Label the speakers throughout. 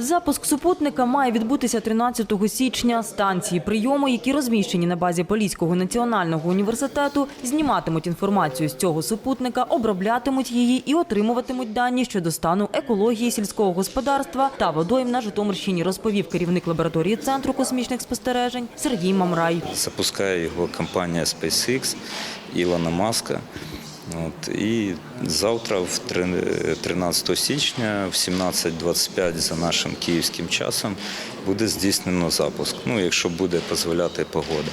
Speaker 1: Запуск супутника має відбутися 13 січня. Станції прийому, які розміщені на базі Поліського національного університету, зніматимуть інформацію з цього супутника, оброблятимуть її і отримуватимуть дані щодо стану екології сільського господарства та водойм на Житомирщині, розповів керівник лабораторії центру космічних спостережень Сергій Мамрай.
Speaker 2: Запускає його компанія SpaceX Ілона Маска. От, і завтра, в 13 січня, в 17.25 за нашим київським часом, буде здійснено запуск. Ну, якщо буде дозволяти погода.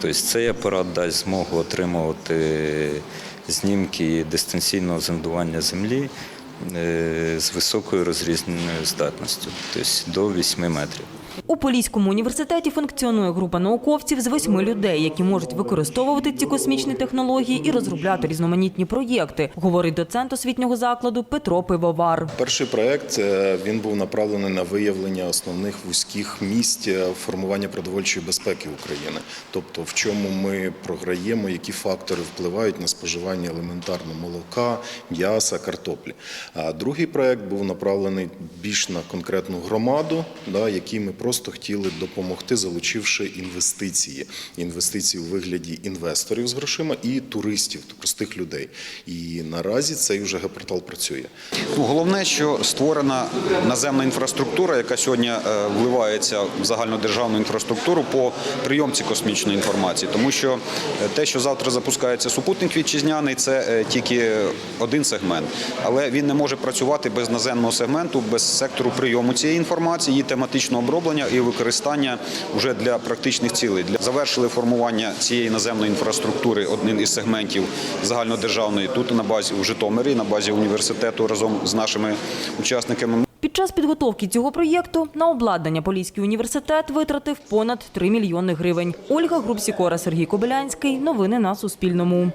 Speaker 2: Тобто цей апарат дасть змогу отримувати знімки дистанційного зондування Землі е, з високою розрізненою здатністю, тобто до 8 метрів.
Speaker 1: У Поліському університеті функціонує група науковців з восьми людей, які можуть використовувати ці космічні технології і розробляти різноманітні проєкти, говорить доцент освітнього закладу Петро Пивовар.
Speaker 3: Перший проект е, він був направлений на виявлення основних вузьких місць е, формування продовольчої безпеки України, тобто в чому ми програємо, які фактори впливають на споживання елементарно молока, м'яса, картоплі. А другий проект був направлений більш на конкретну громаду, да, якій ми просто хотіли допомогти, залучивши інвестиції, інвестиції у вигляді інвесторів з грошима і туристів, простих людей. І наразі цей вже геопортал працює.
Speaker 4: Ну, головне, що створена наземна інфраструктура, яка сьогодні е, вливається в загальнодержавну інфраструктуру по прийомці космічної інформації. Тому що е, те, що завтра запускається супутник вітчизняний, це е, тільки один сегмент, але він не може працювати без наземного сегменту, без сектору прийому цієї інформації, її тематичного оброблення і використання вже для практичних цілей. Для завершили формування цієї наземної інфраструктури один із сегментів загальнодержавної тут на базі в Житомирі, на базі університету разом з нашими учасниками.
Speaker 1: Під час підготовки цього проєкту на обладнання Поліський університет витратив понад 3 мільйони гривень. Ольга Грубсікора, Сергій Кобилянський. Новини на Суспільному.